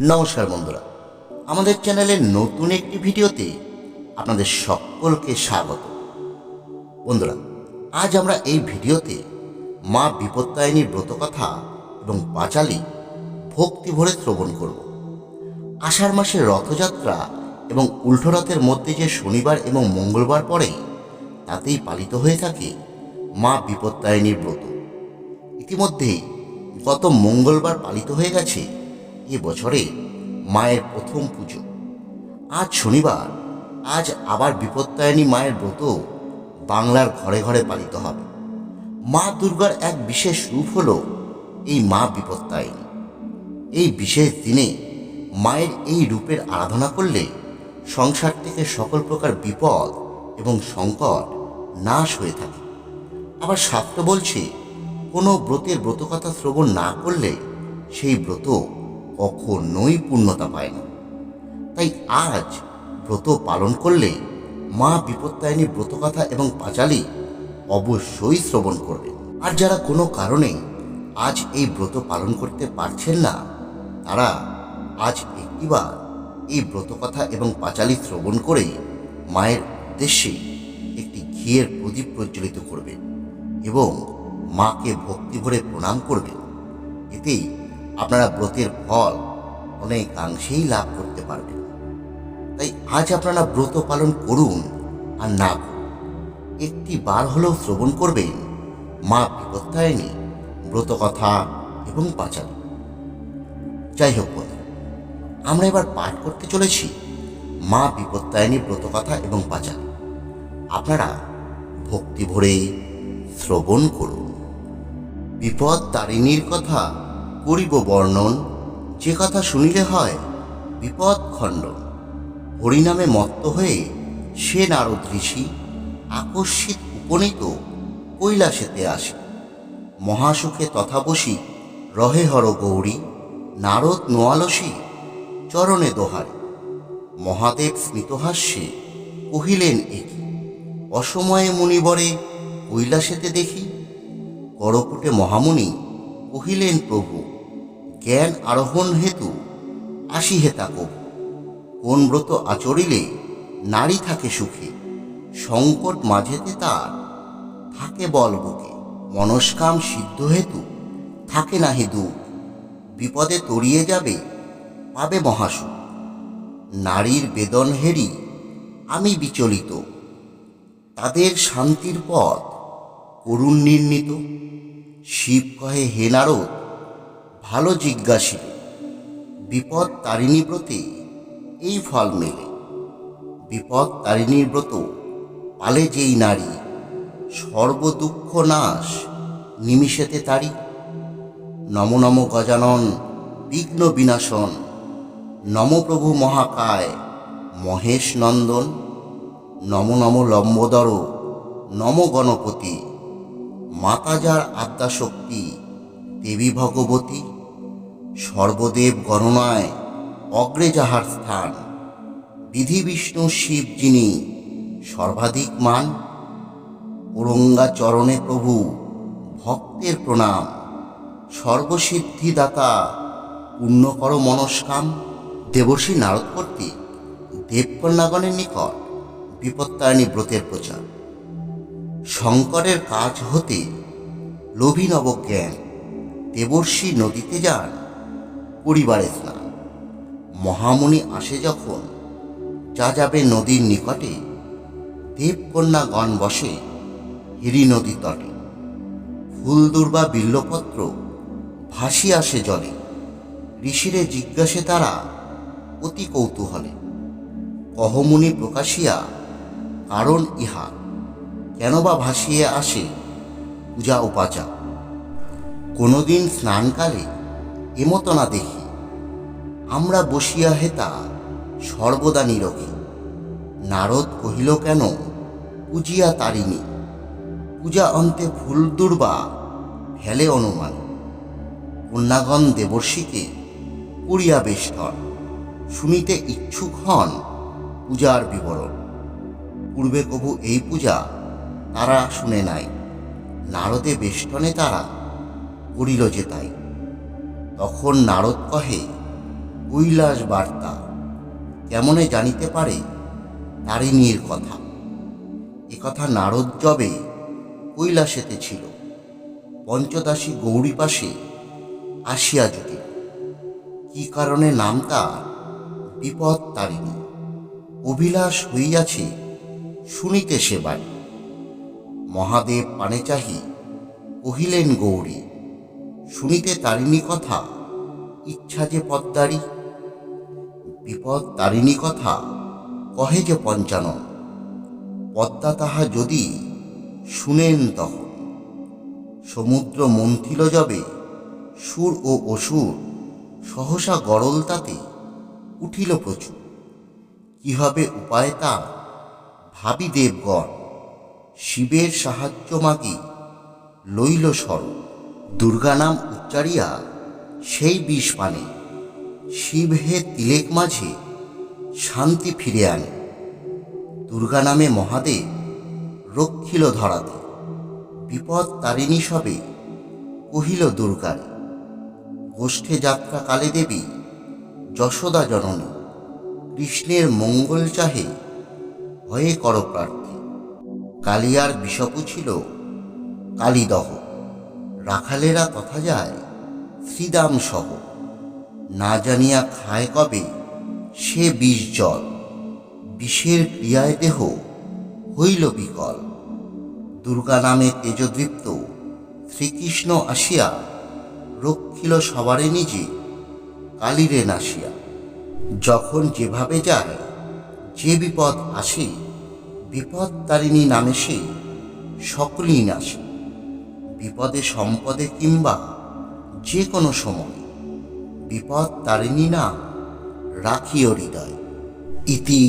নমস্কার বন্ধুরা। আমাদের চ্যানেলের নতুন একটি ভিডিওতে আপনাদের সকলকে স্বাগত। বন্ধুরা, আজ আমরা এই ভিডিওতে মা বিপত্তায়নীর ব্রতকথা এবং পাঁচালী ভক্তি ভরে শ্রবণ করব। আষাঢ় মাসের রথযাত্রা এবং উল্টো রথের মধ্যে যে শনিবার এবং মঙ্গলবার পরে তাতেই পালিত হয়ে থাকে মা বিপত্তায়নীর ব্রত। ইতিমধ্যেই গত মঙ্গলবার পালিত হয়ে গেছে এ বছরে মায়ের প্রথম পুজো। আজ শনিবার, আজ আবার বিপত্তায়নী মায়ের ব্রত বাংলার ঘরে ঘরে পালিত হবে। মা দুর্গার এক বিশেষ রূপ হল এই মা বিপত্তায়নী এই বিশেষ দিনে মায়ের এই রূপের আরাধনা করলে সংসার থেকে সকল প্রকার বিপদ এবং সংকট নাশ হয়ে থাকে। আবার শাস্ত্র বলছে, কোনো ব্রতের ব্রতকথা শ্রবণ না করলে সেই ব্রত কখনোই পূর্ণতা পায় না। তাই আজ ব্রত পালন করলে মা বিপত্তায়নী ব্রতকথা এবং পাঁচালী অবশ্যই শ্রবণ করবে। আর যারা কোনো কারণে আজ এই ব্রত পালন করতে পারছেন না, তারা আজ একটিবার এই ব্রতকথা এবং পাঁচালী শ্রবণ করে মায়ের উদ্দেশ্যে একটি ঘিয়ের প্রদীপ প্রজ্বলিত করবেন এবং মাকে ভক্তি ভরে প্রণাম করবেন এতেই আপনারা ব্রতের ফল অনেকাংশেই লাভ করতে পারবেন। তাই আজ আপনারা ব্রত পালন করুন আর না একটি বার হলেও শ্রবণ করবেন, মা বিপত্তায়নী ব্রত কথা এবং পাঁচালী। যাই হোক বন্ধু, আমরা এবার পাঠ করতে চলেছি, মা বিপত্তায়নী ব্রত কথা এবং পাঁচালী। আপনারা ভক্তি ভরে শ্রবণ করুন। বিপদ তারিণীর কথা করিব বর্ণন, যে কথা শুনিলে হয় বিপদ খণ্ডন হরিনামে মত্ত হয়ে সে নারদ ঋষি আকস্মিক উপনীত কৈলাসেতে আসে। মহাসুখে তথা বসি রহে হর গৌরী, নারদ নোয়ালসী চরণে দোহারে। মহাদেব স্মিতহাস্যে কহিলেন একি অসময়ে মুনিবরে কৈলাসেতে দেখি? করপুটে মহামুনি কহিলেন, প্রভু জ্ঞান আরোহণ হেতু আসি হেতা কবু কোন ব্রত আচরিলে নারী থাকে সুখে, সংকট মাঝেতে তার থাকে বল বুকে। মনস্কাম সিদ্ধ হেতু থাকে না হে দুঃখ, বিপদে তরিয়ে যাবে, পাবে মহাসুখ। নারীর বেদন হেরি আমি বিচলিত, তাদের শান্তির পথ করুণ নির্ণীত। শিব কহে, হে নারদ ভালো জিজ্ঞাসী বিপদ তারিণী ব্রতে এই ফল মেলে। বিপদ তারিণীর ব্রত পালে যেই নারী, সর্বদুঃখ নাশ নিমিষেতে তারি। নম নম গজানন, বিঘ্ন বিনাশন, নম প্রভু মহাকায়, মহেশ নন্দন, নম নম লম্বোদর, নম গণপতি, মাতা যার আদ্যাশক্তি দেবী ভগবতী সর্বদেব গণনায় অগ্রে যাহার স্থান, বিধি বিষ্ণু শিব যিনি সর্বাধিক মান ওরঙ্গা চরণে প্রভু ভক্তের প্রণাম সর্বসিদ্ধিদাতা পূর্ণ মনস্কাম, দেবর্ষী নারদ কর্তৃক, দেবকন্যাগণের নিকট বিপত্তায়নী ব্রতের প্রচার। শঙ্করের কাজ হতে লোভী নবজ্ঞান দেবর্ষী নদীতে যান পরিবারে স্নান মহামুনি আসে যখন, যা যাবে নদীর নিকটে, দেবকন্যাগণ বসে হিরি নদী তটে। ফুল দুর্বা বিল্লপত্র ভাসি আসে জলে। ঋষিরে জিজ্ঞাসে তারা অতি কৌতূহলে কহমুনি প্রকাশিয়া, কারণ ইহা কেন বা ভাসিয়ে আসে পূজা উপাচা? কোনোদিন স্নানকালে এমতো না দেখি। আমরা বসিয়া হেতা সর্বদা নিরখি নারদ কহিল, কেন? পূজিয়া তারিণী। পূজা অন্তে ফুল দুর্বা, ফেলে অনুমান। কন্যাগণ দেবর্ষীকে করিয়া বেষ্টন। শুনিতে ইচ্ছুক হন পূজার বিবরণ। পূর্বে কবু এই পূজা তারা শুনে নাই। নারদে বেষ্টনে তারা করিল যে তাই। তখন নারদ কহে কৈলাস বার্তা। কেমনে জানিতে পারে? তারিণীর কথা। এ কথা নারদ জবে কৈলাসেতে ছিল। পঞ্চদাসী গৌরী পাশে আসিয়া জুটিল। কি কারণে নাম তার বিপদ তারিণী। অভিলাষ হইয়াছে শুনিতে সে বাড়ি। মহাদেব পানে চাহি কহিলেন গৌরী, শুনিতে তারিণী কথা ইচ্ছা যে পদ্মারি বিপদ তারিণী কথা কহে যে পঞ্চানন। পদ্মা তাহা যদি শুনেন তখন। সমুদ্র মন্থিল যবে সুর ও অসুর সহসা গরল তাতে উঠিল প্রচুর। কি হবে উপায় তা ভাবি দেবগণ। শিবের সাহায্য মাগি লইল স্মরণ দুর্গা নাম উচ্চারিয়া সেই বিষ পানে শিব হে তিলেক মাঝে শান্তি ফিরে আনে। দুর্গা নামে মহাদেব রক্ষিল ধরাতে। বিপদ তারিণী সবে কহিল দুর্গারে, গোষ্ঠে যাত্রা কালে দেবী যশোদা জননী, কৃষ্ণের মঙ্গল চাহে হয়ে কর প্রার্থী। কালিয়ার বিষপু ছিল কালীদহ, রাখালেরা কথা যায় শ্রীদাম সহ। না জানিয়া খায় কবে? সে বিষ জল। বিষের ক্রিয়ায় দেহ হইল বিকল। দুর্গা নামে তেজদৃপ্ত শ্রীকৃষ্ণ আসিয়া রক্ষিল সবারে নিজে, কালিরে নাসিয়া। যখন যেভাবে যায়, যে বিপদ আসে বিপদ তারিণী নামে সে সকলেই নাসে। বিপদে সম্পদে কিংবা যে কোনো সময় বিপদ তারিণী না রাখিও হৃদয়। ইতি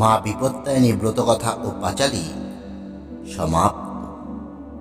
মা বিপত্তায়নী ব্রতকথা ও পাঁচালী সমাপ্ত।